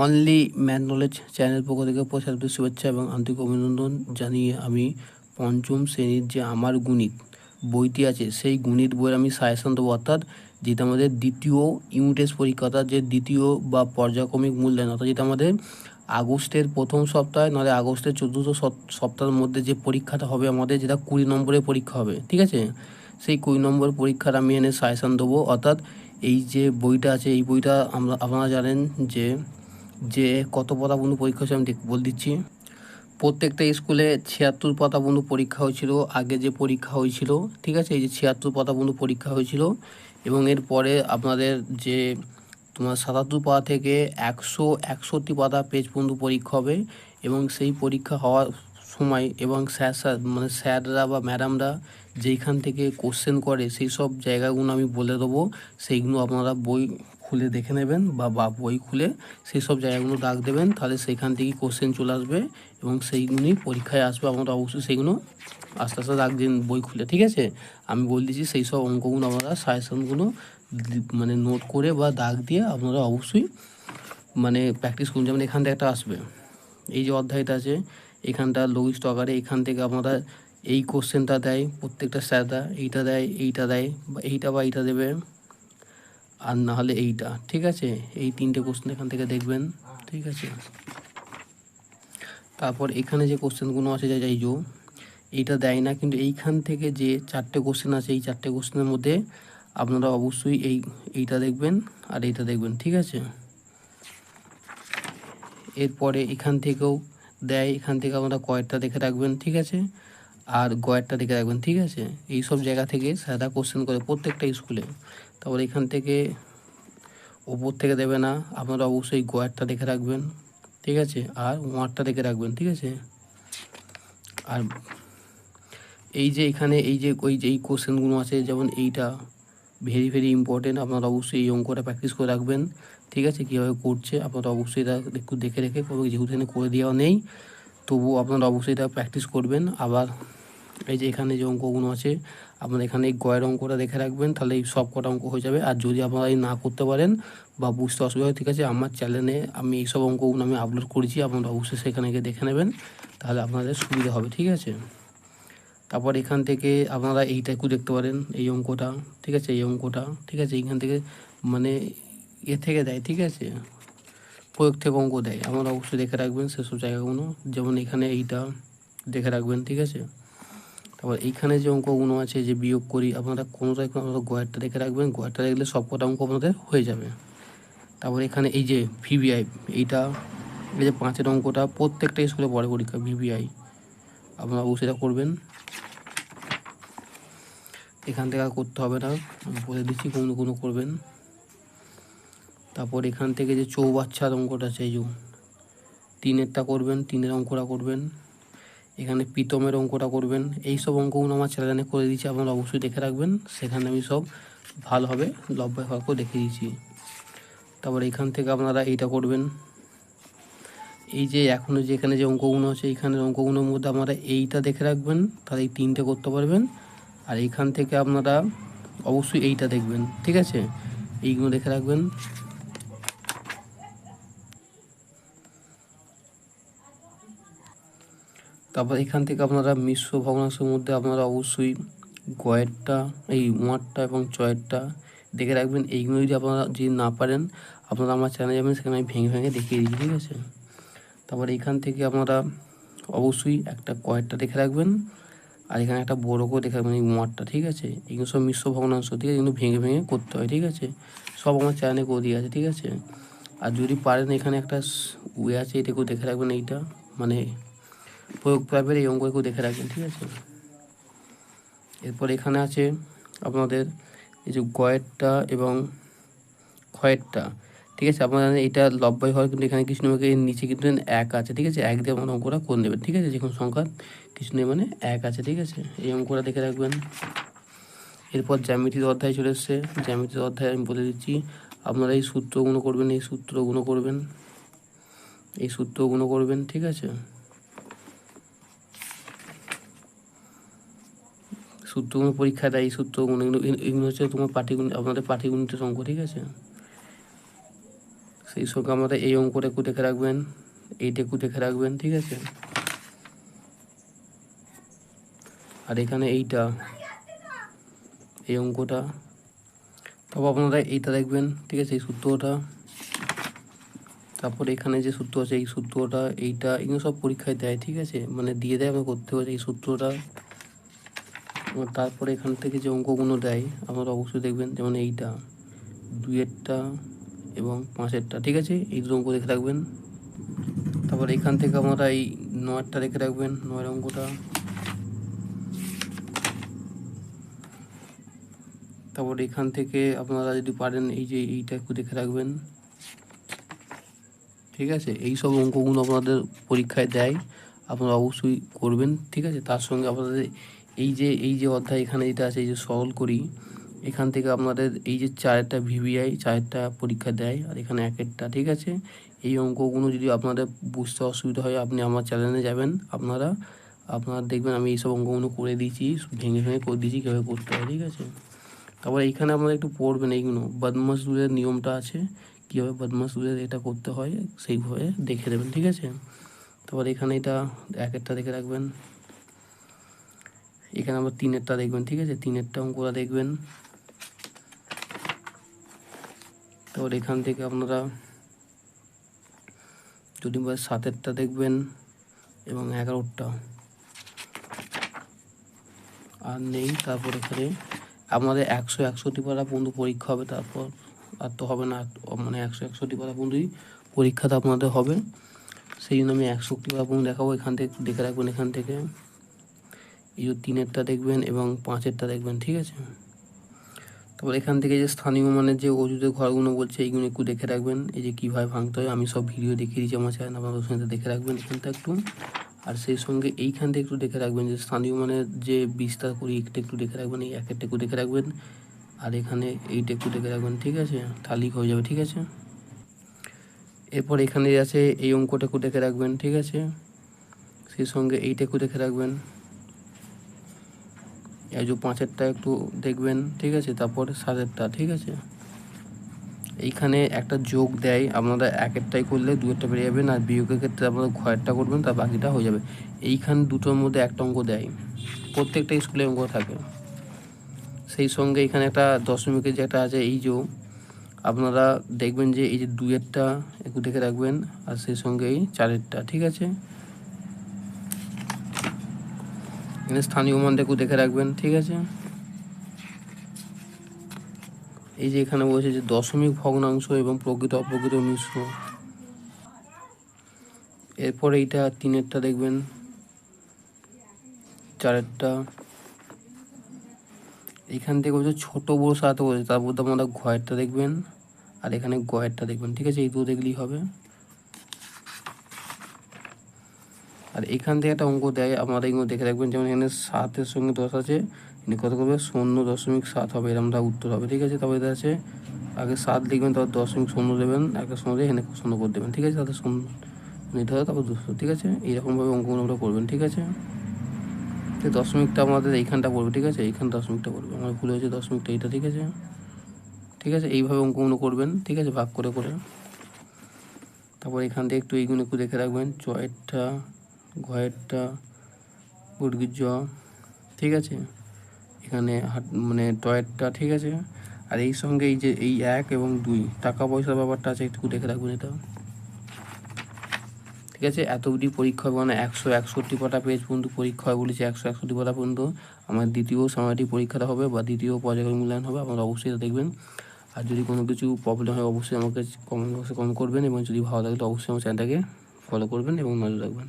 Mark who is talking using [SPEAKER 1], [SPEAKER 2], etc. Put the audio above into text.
[SPEAKER 1] Only man knowledge channel পক্ষ থেকে প্রসারিত শুভেচ্ছা এবং আন্তরিক অভিনন্দন জানিয়ে আমি পঞ্চম শ্রেণির যে আমার গণিত বইটি আছে, সেই গণিত বইয়ের আমি সাজেশন দেবো। অর্থাৎ যেটা আমাদের দ্বিতীয় ইউনিট টেস্ট পরীক্ষা, অর্থাৎ যে দ্বিতীয় বা পর্যায়ক্রমিক মূল্যায়ন, অর্থাৎ যেটা আমাদের আগস্টের প্রথম সপ্তাহে, নাহলে আগস্টের চতুর্থ সপ- সপ্তাহের মধ্যে যে পরীক্ষাটা হবে আমাদের, যেটা কুড়ি নম্বরের পরীক্ষা হবে, ঠিক আছে? সেই কুড়ি নম্বর পরীক্ষার আমি এনে সাজেশন দেবো। অর্থাৎ এই যে বইটা আছে, এই বইটা আমরা আপনারা জানেন যে যে কত পাতা বন্ধু পরীক্ষা হয়েছে আমি বলে দিচ্ছি। প্রত্যেকটা স্কুলে ছিয়াত্তর পাতা পরীক্ষা হয়েছিল, আগে যে পরীক্ষা হয়েছিল, ঠিক আছে? এই যে ছিয়াত্তর পাতা বন্ধু পরীক্ষা হয়েছিল, এবং এরপরে আপনাদের যে তোমার সাতাত্তর পাতা থেকে একশো একষট্টি পাতা পেজ বন্ধু পরীক্ষা হবে, এবং সেই পরীক্ষা হওয়ার সময় এবং স্যার স্যার মানে স্যাররা বা ম্যাডামরা যেইখান থেকে কোশ্চেন করে, সেই সব জায়গাগুলো আমি বলে দেবো। সেইগুলো আপনারা বই খুলে দেখে নেবেন বা বা বই খুলে সেই সব জায়গাগুলো দাগ দেবেন, তাহলে সেইখান থেকেই কোশ্চেন চলে আসবে এবং সেইগুলোই পরীক্ষায় আসবে আপনারা অবশ্যই সেইগুলো আস্তে আস্তে দাগ দিন বই খুলে, ঠিক আছে? আমি বলে দিচ্ছি সেই সব অঙ্কগুলো আপনারা সাজেশনগুলো মানে নোট করে বা দাগ দিয়ে আপনারা অবশ্যই মানে প্র্যাকটিস করুন, যেমন এখান থেকে একটা আসবে, এই যে অধ্যায়টা আছে, এখানটা লঘিষ্ঠ আকারে, এখান থেকে আপনারা এই কোশ্চেনটা দেয়, প্রত্যেকটা স্যাররা এইটা দেয় এইটা দেয়, বা এইটা বা এইটা দেবে আর না হলে এইটা, ঠিক আছে? এই তিনটে কোশ্চেন এখান থেকে দেখবেন, ঠিক আছে? তারপর এখানে যে কোশ্চেনগুলো আছে, যা যাই যো এইটা দেয় না, কিন্তু এইখান থেকে যে চারটে কোশ্চেন আছে, এই চারটে কোশ্চেনের মধ্যে আপনারা অবশ্যই এই, এইটা দেখবেন আর এইটা দেখবেন, ঠিক আছে? এরপরে এখান থেকেও দেয়, এখান থেকে আপনারা কয়েকটা দেখে রাখবেন, ঠিক আছে? আর গয়েরটা দেখে রাখবেন, ঠিক আছে? এই সব জায়গা থেকে স্যাররা কোশ্চেন করে প্রত্যেকটা স্কুলে তারপর এখান থেকে ওপর থেকে দেবে না, আপনারা অবশ্যই গয়েরটা দেখে রাখবেন, ঠিক আছে? আর ওয়ারটা দেখে রাখবেন, ঠিক আছে? আর এই যে এখানে এই যে ওই যে এই কোশ্চেনগুলো আছে, যেমন এইটা ভেরি ভেরি ইম্পর্টেন্ট আপনারা অবশ্যই এই অঙ্কটা প্র্যাকটিস করে রাখবেন, ঠিক আছে? কীভাবে করছে, আপনারা অবশ্যই এটা একটু দেখে রেখে যেহেতু এখানে করে দেওয়া নেই। তবুও আপনারা অবশ্যই এটা প্র্যাকটিস করবেন। আবার এই যে এখানে যে অঙ্কগুলো আছে, আপনারা এখানে এই গয়ের অঙ্কটা দেখে রাখবেন, তাহলে এই সব কটা অঙ্ক হয়ে যাবে। আর যদি আপনারা এই না করতে পারেন বা বুঝতে অসুবিধা হয়, ঠিক আছে, আমার চ্যানেলে আমি এই সব অঙ্কগুলো আমি আপলোড করেছি, আপনারা অবশ্যই সেখানে গিয়ে দেখে নেবেন, তাহলে আপনাদের সুবিধা হবে, ঠিক আছে? তারপর এখান থেকে আপনারা এইটা একটু দেখতে পারেন, এই অঙ্কটা, ঠিক আছে, এই অঙ্কটা, ঠিক আছে, এইখান থেকে মানে এ থেকে দেয়, ঠিক আছে? প্রয়োগ থেকে অঙ্ক দেয়, আপনারা অবশ্যই দেখে রাখবেন সেসব জায়গাগুলো, যেমন এখানে এইটা দেখে রাখবেন, ঠিক আছে? তারপর এইখানে যে অঙ্কগুলো আছে, যে বিয়োগ করি, আপনারা কোনোটাই আপনারা গয়েরটা রেখে রাখবেন, গয়েরটা দেখলে সব কটা অঙ্ক আপনাদের হয়ে যাবে। তারপর এখানে এই যে ভিভিআই, এইটা, এই যে পাঁচের অঙ্কটা প্রত্যেকটা স্কুলে পড়ে পরীক্ষা, ভিভিআই। আপনারা অবশ্যই এটা করবেন। এখান থেকে আর করতে হবে না বলে দিচ্ছি, কোনো কোনো করবেন। তারপর এখান থেকে যে চৌবাচ্চার অঙ্কটা আছে, এই যে তিনেরটা করবেন, তিনের অঙ্কটা করবেন। এখানে প্রীতমের অঙ্কটা করবেন। এই সব অঙ্কগুলো আমার চ্যানেলে করে দিয়েছি, আপনারা অবশ্যই দেখে রাখবেন। সেখানে আমি সব ভালোভাবে লব্বাই ফাঁক দেখে দিয়েছি। তারপর এখান থেকে আপনারা এইটা করবেন। এই যে এখনও যে এখানে যে অঙ্কগুলো আছে এইখানের অঙ্কগুলোর মধ্যে আপনারা এইটা দেখে রাখবেন, তাহলে এই তিনটে করতে পারবেন। আর এইখান থেকে আপনারা অবশ্যই এইটা দেখবেন, ঠিক আছে? এইগুলো দেখে রাখবেন। তারপর এখান থেকে আপনারা মিশ্র ভগ্নাংশের মধ্যে আপনারা অবশ্যই গয়েরটা, এই ওয়ারটা এবং চয়েরটা দেখে রাখবেন। এইগুলো যদি আপনারা যদি না পারেন, আপনারা আমার চ্যানেলে যাবেন, সেখানে আমি ভেঙে ভেঙে দেখিয়ে দিচ্ছি, ঠিক আছে? তারপর এখান থেকে আপনারা অবশ্যই একটা কয়েরটা দেখে রাখবেন আর এখানে একটা বড় করে দেখে রাখবেন এই ওয়ারটা ঠিক আছে? এগুলো সব মিশ্র ভগ্নাংশ, ঠিক আছে? এগুলো ভেঙে ভেঙে করতে হয়, ঠিক আছে? সব আমার চ্যানেলে করে দিয়ে আছে, ঠিক আছে? আর যদি পারেন, এখানে একটা ওয়ে আছে, এটাকেও দেখে রাখবেন এইটা মানে প্রয়োগ পাইপের এই অঙ্কগুলো দেখে রাখবেন, ঠিক আছে? এরপর এখানে আছে আপনাদের এই যে গয়েরটা এবং ক্ষয়েরটা, ঠিক আছে? আপনারা এটা লব্বাই হয়, কিন্তু এখানে কৃষ্ণমাকে নিচে কিন্তু এক আছে, ঠিক আছে? এক দিয়ে আপনার অঙ্কটা করে নেবেন, ঠিক আছে? যে কোনো সংখ্যা কৃষ্ণ মানে এক আছে, ঠিক আছে? এই অঙ্কটা দেখে রাখবেন। এরপর জ্যামিতির অধ্যায় চলে এসছে। জ্যামিতির অধ্যায় আমি বলে দিচ্ছি, আপনারা এই সূত্রগুলো করবেন, এই সূত্রগুলো করবেন, এই সূত্রগুলো করবেন, ঠিক আছে? সূত্রগুলো পরীক্ষা দেয়, এই সূত্রগুলো, এগুলো এগুলো হচ্ছে তোমার পাটিগুলো আপনাদের পাটিগুণিতের অঙ্ক, ঠিক আছে? সেই সঙ্গে আমাদের এই অঙ্কটা একটু দেখে রাখবেন, এইটা একটু দেখে রাখবেন, ঠিক আছে? আর এখানে এইটা, এই অঙ্কটা। তারপর আপনারা এইটা দেখবেন, ঠিক আছে, এই সূত্রটা। তারপর এখানে যে সূত্র আছে, এই সূত্রটা, এইটা, এগুলো সব পরীক্ষায় দেয়, ঠিক আছে? মানে দিয়ে দেয় আপনার করতে হবে এই সূত্রটা। এবং তারপরে এখান থেকে যে অঙ্কগুলো দেয়, আপনারা অবশ্যই দেখবেন যেমন এইটা, দুইয়েরটা এবং পাঁচেরটা, ঠিক আছে? এই দুটো অঙ্ক দেখে রাখবেন তারপর এখান থেকে আপনারা এই নয়টা দেখে রাখবেন, নয়ের অঙ্কটা। তারপর এখান থেকে আপনারা যদি পারেন এই যে এইটা একটু দেখে রাখবেন। ঠিক আছে? এই সব অঙ্কগুলো আপনাদের পরীক্ষায় দেয়, আপনারা অবশ্যই করবেন, ঠিক আছে? তার সঙ্গে আপনাদের এই যে এই যে অধ্যায় এখানে যেটা আছে, এই যে সরল করি, এখান থেকে আপনাদের এই যে চারটা ভিভিআই চারটা পরীক্ষা দেয়, আর এখানে এক একটা ঠিক আছে? এই অঙ্কগুলো যদি আপনাদের বুঝতে অসুবিধা হয়, আপনি আমার চ্যানেলে যাবেন, আপনারা আপনারা দেখবেন আমি এইসব অঙ্কগুলো করে দিয়েছি, ভেঙে ভেঙে করে দিয়েছি, কীভাবে করতে হয়, ঠিক আছে? তারপর এইখানে আপনারা একটু পড়বেন এইগুলো বদমাস রুলের নিয়মটা আছে, কীভাবে বদমাস রুলের এটা করতে হয়, সেইভাবে দেখে দেবেন, ঠিক আছে? তারপর এখানে এটা এক একটা দেখে রাখবেন। এখানে আবার তিনেরটা দেখবেন, ঠিক আছে? তিনেরটা অঙ্কটা দেখবেন। তারপর এখান থেকে আপনারা যদি বা সাতেরটা দেখবেন এবং এগারোটা। আর নেই, তারপর এখানে আমাদের একশো একষট্টি পারা পর্যন্ত পরীক্ষা হবে, তারপর আর তো হবে না মানে একশো একষট্টি পারা পর্যন্তই পরীক্ষাটা আপনাদের হবে। সেই জন্য আমি একষট্টি পারা পর্যন্ত দেখাবো, এখান থেকে দেখে রাখবেন এখান থেকে। এই তিনেরটা দেখবেন এবং পাঁচেরটা দেখবেন, ঠিক আছে? তারপর এখান থেকে যে স্থানীয় মানের যে ওষুধের ঘরগুলো বলছে, এইগুলো একটু দেখে রাখবেন। এই যে কীভাবে ভাঙতে হয়, আমি সব ভিডিও দেখিয়ে দিচ্ছি আমার চ্যানেল, আপনাদের সঙ্গে দেখে রাখবেন এখানটা একটু। আর সেই সঙ্গে এইখান থেকে একটু দেখে রাখবেন যে স্থানীয় মানের যে বিস্তার করি একটা একটু দেখে রাখবেন, এই একটা একটু দেখে রাখবেন। আর এখানে এইটা একটু দেখে রাখবেন, ঠিক আছে? তাহলেই হয়ে যাবে, ঠিক আছে? এরপর এখানে আছে এই অঙ্কটা একটু দেখে রাখবেন, ঠিক আছে? সেই সঙ্গে এইটা একটু দেখে রাখবেন। এই যে পাঁচেরটা একটু দেখবেন, ঠিক আছে? তারপর সাতেরটা, ঠিক আছে? এইখানে একটা যোগ দেয়, আপনারা একেরটাই করলে দুয়েরটা বেরিয়ে যাবেন আর বিয়োগের ক্ষেত্রে আপনারা ঘয়েরটা করবেন, তার বাকিটা হয়ে যাবে। এইখানে দুটোর মধ্যে একটা অঙ্ক দেয়, প্রত্যেকটা স্কুলে অঙ্ক থাকে। সেই সঙ্গে এখানে একটা দশমিকের যেটা আছে, এই যে আপনারা দেখবেন যে এই যে দুয়েরটা একটু দেখে রাখবেন, আর সেই সঙ্গে এই চারেরটা, ঠিক আছে? এখানে স্থানীয় মানটা একটু দেখে রাখবেন, ঠিক আছে? এই যে এখানে বলছে যে দশমিক ভগ্নাংশ এবং প্রকৃত অপ্রকৃত মিশ্র। এরপর এইটা তিনেরটা দেখবেন। চারেরটা। এখান থেকে বলছে ছোট বড় সাথে বলছে তার মধ্যে আপনারা ঘয়েরটা দেখবেন। আর এখানে গয়েরটা দেখবেন, ঠিক আছে? এই দুটো দেখলেই হবে। আর এখান থেকে একটা অঙ্ক দেয় আপনারা এগুলো দেখে রাখবেন। যেমন এখানে সাতের সঙ্গে দশ আছে, এখানে কত করবে? শূন্য দশমিক সাত হবে এরকমটা উত্তর হবে। ঠিক আছে? তারপরে আছে, আগে সাত লিখবেন, তারপর দশমিক শূন্য দেবেন একটা শূন্য দিয়ে এখানে শূন্য করে দেবেন। ঠিক আছে? তাহলে শূন্য নিতে হবে, তারপর দুশো। ঠিক আছে? এইরকমভাবে অঙ্কগুলো আমরা করবেন, ঠিক আছে? দশমিকটা আমাদের এইখানটা পড়বে, ঠিক আছে? এইখানে দশমিকটা পড়বে। আমার ভুল হয়েছে, দশমিকটা এইটা, ঠিক আছে? ঠিক আছে? এইভাবে অঙ্কগুলো করবেন, ঠিক আছে? ভাগ করে করে। তারপর এখান থেকে একটু এইগুলো একটু দেখে রাখবেন, চয়েরটা ঘয়েরটা মুরগির জ ঠিক আছে? এখানে হাট মানে টয়েরটা ঠিক আছে? আর এই সঙ্গে এই যে, এই এক এবং দুই, টাকা পয়সার ব্যাপারটা আছে, একটু দেখে রাখবেন এটা। ঠিক আছে? এত অবধি পরীক্ষা মানে একশো একষট্টি পাটা পেজ পর্যন্ত পরীক্ষা হয় বলেছে, একশো একষট্টি পাটা পর্যন্ত। আমার দ্বিতীয় সময়টি পরীক্ষাটা হবে বা দ্বিতীয় পর্যায়ের মূল্যায়ন হবে, আপনারা অবশ্যই দেখবেন। আর যদি কোনো কিছু প্রবলেম হয়, অবশ্যই আমাকে কমেন্ট বক্সে কমেন্ট করবেন এবং যদি ভালো লাগে, তো অবশ্যই আমার চ্যানেলটাকে ফলো করবেন এবং নজর রাখবেন।